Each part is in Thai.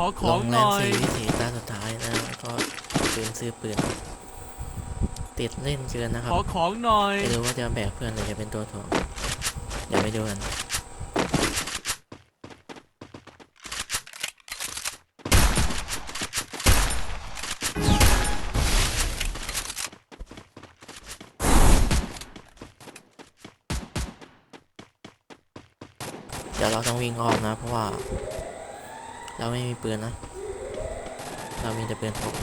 ขอขลองงหแรน่มอยสี่วิถีตาสุดท้ายนะแล้วก็ปืนซื้อปืนติดเล่นเกินนะครับขอของหน่อย ไม่รู้ว่าจะแบกเพื่อนหรือจะเป็นตัวถ่วงอย่าไปดูกันเดี๋ยวเราต้องวิ่งอ้อมนะเพราะว่า เราไม่มีปืนนะ เรามีแต่ปืนพก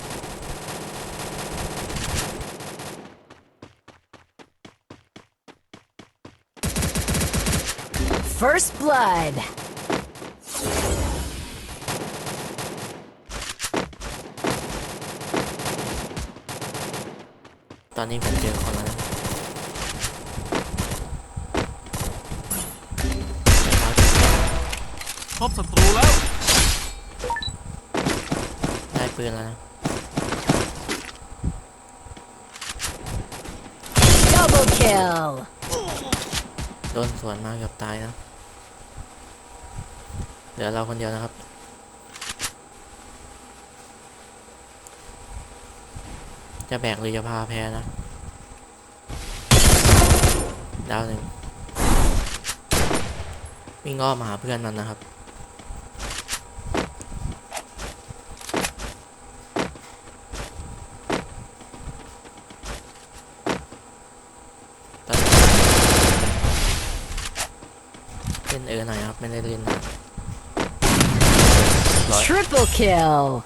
First blood. ตอนนี้ผมเจอคนแล้วนะพบศัตรูแล้ว ได้ปืนแล้วนะ Double kill. โดนสวนมาเกือบตายนะเหลือเราคนเดียวนะครับ จะแบกหรือจะพาแพ้นะ ดาวหนึ่งวิ่งอ้อมมาหาเพื่อนมันนะครับ ตอนนี้เล่นเออหน่อยครับ ไม่ได้เล่นนะ Triple kill.